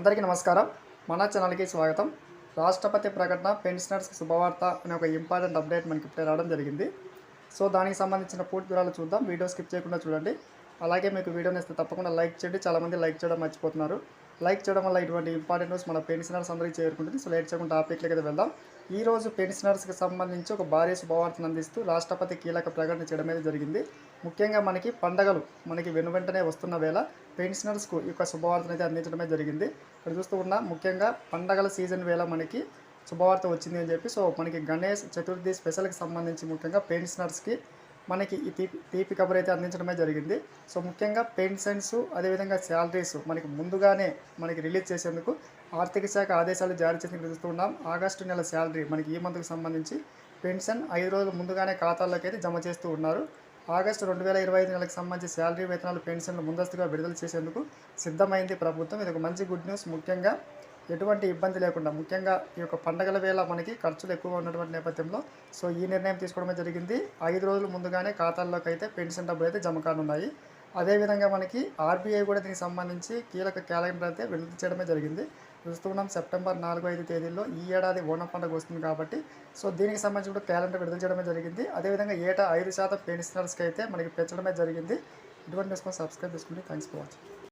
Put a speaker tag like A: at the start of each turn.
A: అందరికీ నమస్కారం. మన ఛానల్కి స్వాగతం. రాష్ట్రపతి ప్రకటన పెన్షనర్స్కి శుభవార్త అనే ఒక ఇంపార్టెంట్ అప్డేట్ మనకి ఇప్పుడే రావడం జరిగింది. సో దానికి సంబంధించిన పూర్తి వివరాలు చూద్దాం. వీడియో స్కిప్ చేయకుండా చూడండి. అలాగే మీకు వీడియోని ఇస్తే తప్పకుండా లైక్ చేయండి. చాలామంది లైక్ చేయడం మర్చిపోతున్నారు. లైక్ చేయడం వల్ల ఇటువంటి ఇంపార్టెంట్ న్యూస్ మన పెన్షనర్స్ అందరికీ చేరుకుంటుంది. సో లేట్ చేయకుండా టాపిక్లకి అయితే వెళ్దాం. ఈ రోజు పెన్షనర్స్కి సంబంధించి ఒక భారీ శుభవార్తను అందిస్తూ రాష్ట్రపతి కీలక ప్రకటన చేయడం అయితే జరిగింది. ముఖ్యంగా మనకి పండగలు మనకి వెను వెంటనే వస్తున్న వేళ పెన్షనర్స్కు ఈ యొక్క శుభవార్తను అయితే అందించడమే జరిగింది. ఇక్కడ చూస్తూ ఉన్న ముఖ్యంగా పండగల సీజన్ వేళ మనకి శుభవార్త వచ్చింది అని చెప్పి సో మనకి గణేష్ చతుర్థి స్పెషల్కి సంబంధించి ముఖ్యంగా పెన్షనర్స్కి మనకి ఈ తీపి తీపి కబురు అయితే అందించడమే జరిగింది. సో ముఖ్యంగా పెన్షన్స్ అదేవిధంగా శాలరీస్ మనకి ముందుగానే మనకి రిలీజ్ చేసేందుకు ఆర్థిక శాఖ ఆదేశాలు జారీ చేసి చూస్తున్నాం. ఆగస్టు నెల శాలరీ మనకి ఈ మంత్కి సంబంధించి పెన్షన్ ఐదు రోజులు ముందుగానే ఖాతాల్లోకి అయితే జమ చేస్తూ ఉన్నారు. ఆగస్టు రెండు వేల ఇరవై ఐదు నెలకు సంబంధించి శాలరీ వేతనాలు పెన్షన్లు ముందస్తుగా విడుదల చేసేందుకు సిద్ధమైంది ప్రభుత్వం. ఇది ఒక మంచి గుడ్ న్యూస్. ముఖ్యంగా ఎటువంటి ఇబ్బంది లేకుండా ముఖ్యంగా ఈ యొక్క పండగల వేళ మనకి ఖర్చులు ఎక్కువగా ఉన్నటువంటి నేపథ్యంలో సో ఈ నిర్ణయం తీసుకోవడమే జరిగింది. ఐదు రోజులు ముందుగానే ఖాతాల్లోకి అయితే పెన్షన్ డబ్బులు అయితే జమ కానున్నాయి. అదేవిధంగా మనకి ఆర్బీఐ కూడా దీనికి సంబంధించి కీలక క్యాలెండర్ అయితే విడుదల చేయడమే జరిగింది. చూస్తున్నాం సెప్టెంబర్ నాలుగు ఐదు తేదీల్లో ఈ ఏడాది ఓణం పండుగ వస్తుంది కాబట్టి సో దీనికి సంబంధించి కూడా క్యాలెండర్ విడుదల చేయడమే జరిగింది. అదేవిధంగా ఏటా ఐదు శాతం పెన్షనర్స్కి అయితే మనకి పెంచడమే జరిగింది. ఇటువంటి న్యూస్ సబ్స్క్రైబ్ చేసుకోండి థ్యాంక్స్ ఫర్ వాచింగ్